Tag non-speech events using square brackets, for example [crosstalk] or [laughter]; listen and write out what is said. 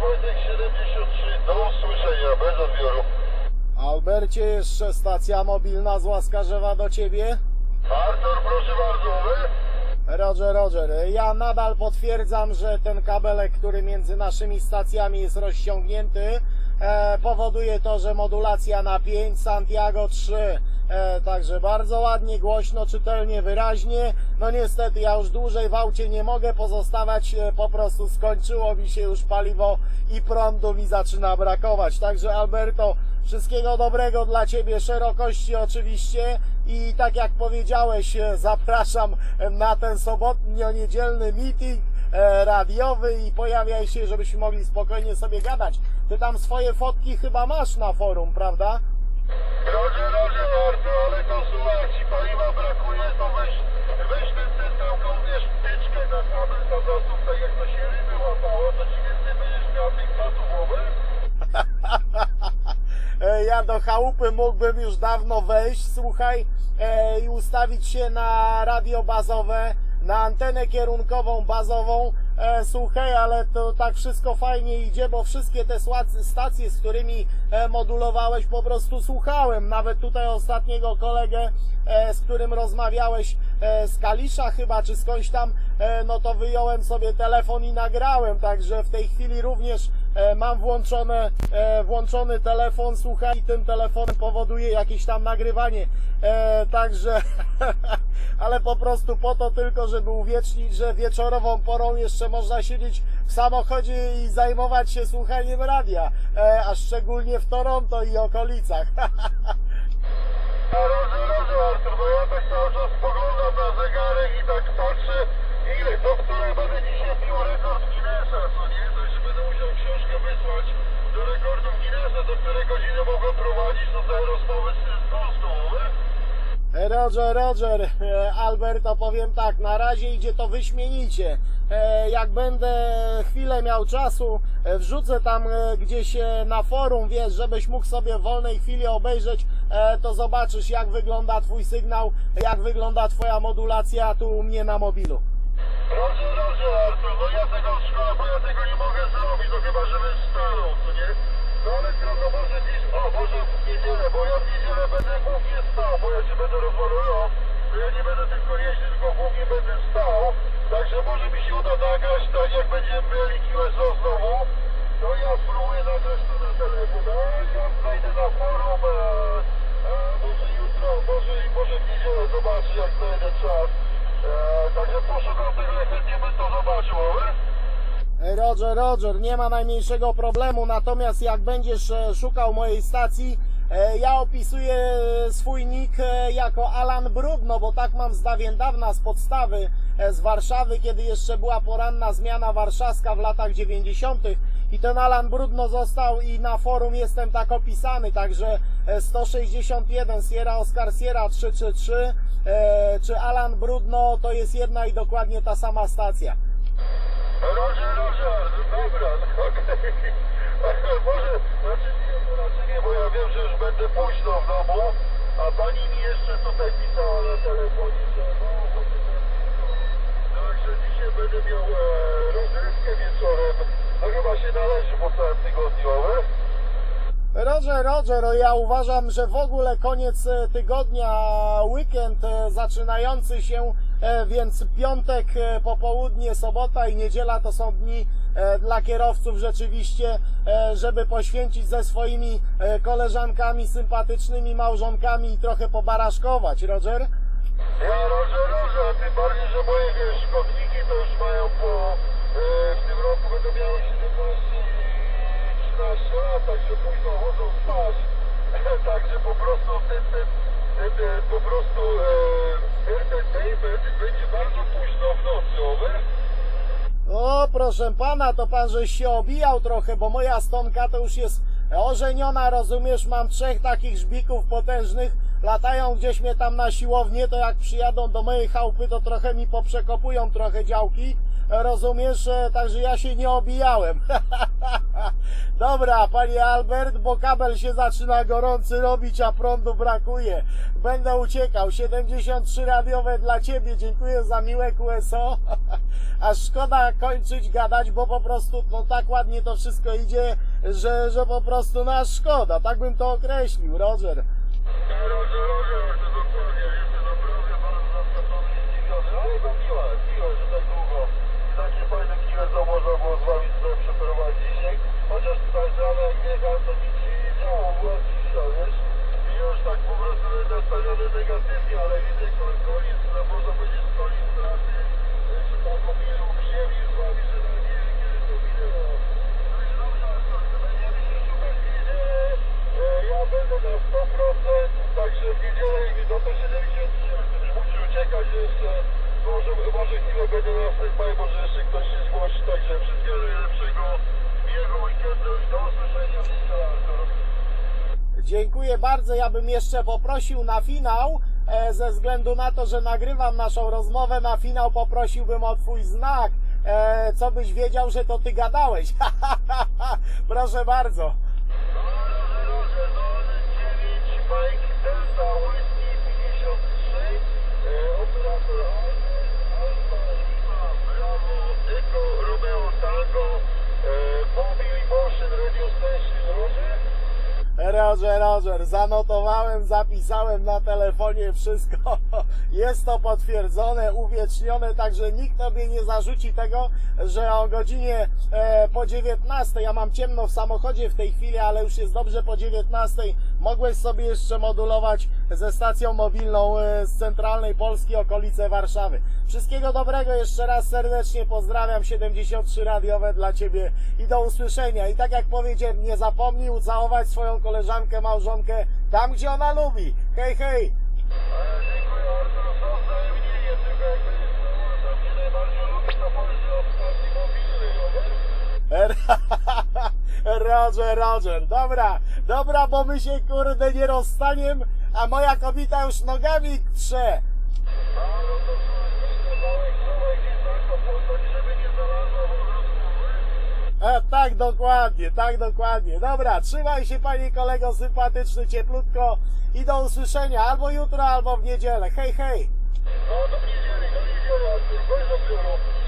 Wojtek 73, do usłyszenia, bez odbioru. Albercie, jeszcze stacja mobilna z Łaskarzewa do ciebie. Artur, proszę bardzo, wy? Roger, Roger, ja nadal potwierdzam, że ten kabelek, który między naszymi stacjami jest rozciągnięty, powoduje to, że modulacja na 5, Santiago 3. E, także bardzo ładnie, głośno, czytelnie, wyraźnie. No niestety ja już dłużej w aucie nie mogę pozostawać, e, po prostu skończyło mi się już paliwo i prądu mi zaczyna brakować. Także Alberto, wszystkiego dobrego dla Ciebie, szerokości oczywiście i tak jak powiedziałeś, e, zapraszam na ten sobotnio-niedzielny meeting e, radiowy i pojawiaj się, żebyśmy mogli spokojnie sobie gadać. Ty tam swoje fotki chyba masz na forum, prawda? Roger, Roger, Artur, ale to słuchaj, ci paliwa brakuje, to weź, weź ten, taką, wiesz, wtyczkę na kabel zawrotów, tak jak to się ryby łapało, to ci więcej będziesz miał tych? [laughs] E, Ja do chałupy mógłbym już dawno wejść, słuchaj, e, i ustawić się na radio bazowe, na antenę kierunkową bazową. E, Słuchaj, ale to tak wszystko fajnie idzie, bo wszystkie te stacje, z którymi e, modulowałeś, po prostu słuchałem. Nawet tutaj ostatniego kolegę, e, z którym rozmawiałeś e, z Kalisza chyba, czy skądś tam, e, no to wyjąłem sobie telefon i nagrałem, także w tej chwili również e, mam włączone, e, włączony telefon, słuchaj, i tym telefonem powoduje jakieś tam nagrywanie. E, także, [laughs] ale po prostu po to tylko, żeby uwiecznić, że wieczorową porą jeszcze można siedzieć w samochodzie i zajmować się słuchaniem radia, e, a szczególnie w Toronto i okolicach. [laughs] Roger, Roger, Artur, bo ja tak cały czas spoglądam na zegarek i tak patrzę, ile, do której będę dzisiaj pił rekord Guinnessa, co nie? Także będę musiał książkę wysłać do rekordów Guinnessa, do której godziny mogę prowadzić, no te rozmowy z, z Polską, wy? Roger, Roger, [laughs] Albert, opowiem tak, na razie idzie to wyśmienicie. E, Jak będę chwilę miał czasu, e, wrzucę tam e, gdzieś na forum, wiesz, żebyś mógł sobie w wolnej chwili obejrzeć, to zobaczysz jak wygląda Twój sygnał, jak wygląda Twoja modulacja tu u mnie na mobilu. Roger, Roger, Artur, no ja tego bo ja tego nie mogę zrobić, no chyba, że bym stanął, co nie? No ale trudno, może dziś, o, może w niedzielę, bo ja w niedzielę będę głównie stał, bo ja się będę rozmawiał, to ja nie będę tylko jeździć, tylko głównie będę stał, także może mi się uda nagrać tak, jak będziemy mieli QSO znowu, to ja spróbuję nagrać to na telefon, a ja wejdę na forum, e, e, może jutro, może, może w niedzielę zobaczę, jak znajdę czas. E, także poszukam tego, jak chętnie bym to zobaczył, ale? Roger, Roger, nie ma najmniejszego problemu, natomiast jak będziesz e, szukał mojej stacji, ja opisuję e, swój nick e, jako Alan Brudno, bo tak mam z dawien dawna, z podstawy, e, z Warszawy, kiedy jeszcze była poranna zmiana warszawska w latach 90. I ten Alan Brudno został i na forum jestem tak opisany, także e, 161 Sierra Oscar Sierra 333, e, czy Alan Brudno to jest jedna i dokładnie ta sama stacja. Roger, Roger, dobra, [laughs] okej. Może, znaczy znaczy nie, bo ja wiem, że już będę późno w domu, a pani mi jeszcze tutaj pisała na telefonie, że no, na Także dzisiaj będę miał e, rozrywkę wieczorem. No chyba się należy po całym tygodniu, ale? Roger, Roger, no ja uważam, że w ogóle koniec e, tygodnia, weekend e, zaczynający się, więc piątek, e, popołudnie, sobota i niedziela to są dni e, dla kierowców rzeczywiście, e, żeby poświęcić ze swoimi e, koleżankami, sympatycznymi małżonkami i trochę pobaraszkować, Roger? Ja Roger, Roger, tym bardziej, że moje wiesz, szkodniki to już mają po, e, w tym roku będą miały 17 i 13 lat, także późno chodzą spać, [laughs] także po prostu ten, ten po prostu e, entertainment będzie bardzo późno w nocy? O, proszę pana, to pan żeś się obijał trochę, bo moja stonka to już jest ożeniona, rozumiesz, mam trzech takich żbików potężnych, latają gdzieś mnie tam na siłownię, to jak przyjadą do mojej chałupy, to trochę mi poprzekopują trochę działki, rozumiesz, E, także ja się nie obijałem. [laughs] [laughs] Dobra, panie Albert, bo kabel się zaczyna gorący robić, a prądu brakuje. Będę uciekał. 73 radiowe dla ciebie. Dziękuję za miłe QSO. A [laughs] szkoda kończyć gadać, bo po prostu no tak ładnie to wszystko idzie, że, że po prostu no aż szkoda. Tak bym to określił, Roger. Roger, Roger, ale to miłe, miłe, że tak długo takie fajne kiwe to można było z wami sobie przeprowadzić, nie? Chociaż tak, to nic się nie działo, była wiesz? I już tak po prostu nastawiony negatywnie, ale widzę ko- koniec, no można powiedzieć koniec pracy, że obilu ziemi z wami, że na nie, kiedy to minęło. Także dobrze, Artur, będziemy się szukać w niedzielę, ja będę na 100%, także w niedzielę i do 173 będę musiał uciekać jeszcze, może, może chwilę będę na standby, może jeszcze ktoś się zgłosi, także wszystkiego najlepszego, Dziękuję bardzo. Ja bym jeszcze poprosił na finał, e, ze względu na to, że nagrywam naszą rozmowę na finał, poprosiłbym o Twój znak, e, co byś wiedział, że to Ty gadałeś. [laughs] Proszę bardzo. Roger, Roger, 09 Mike Roger, Roger, zanotowałem, zapisałem na telefonie wszystko. [laughs] Jest to potwierdzone, uwiecznione, także nikt tobie nie zarzuci tego, że o godzinie e, po 19, ja mam ciemno w samochodzie w tej chwili, ale już jest dobrze po 19, mogłeś sobie jeszcze modulować ze stacją mobilną e, z centralnej Polski, okolice Warszawy. Wszystkiego dobrego, jeszcze raz serdecznie pozdrawiam, 73 radiowe dla Ciebie i do usłyszenia. I tak jak powiedziałem, nie zapomnij ucałować swoją koleżankę, małżonkę tam, gdzie ona lubi. Hej, hej! E, dziękuję Artur, za wzajemnienie, tylko jak będziesz było, co mnie najbardziej lubi, to powiedz o stacji mobilnej, Roger? Roger, dobra, dobra, bo my się kurde nie rozstaniem, a moja kobieta już nogami trze. A, E, tak, dokładnie, tak, dokładnie. Dobra, trzymaj się, panie kolego, sympatyczny, cieplutko i do usłyszenia albo jutro, albo w niedzielę. Hej, hej! No, do niedzieli, do niedzieli, bez odbioru.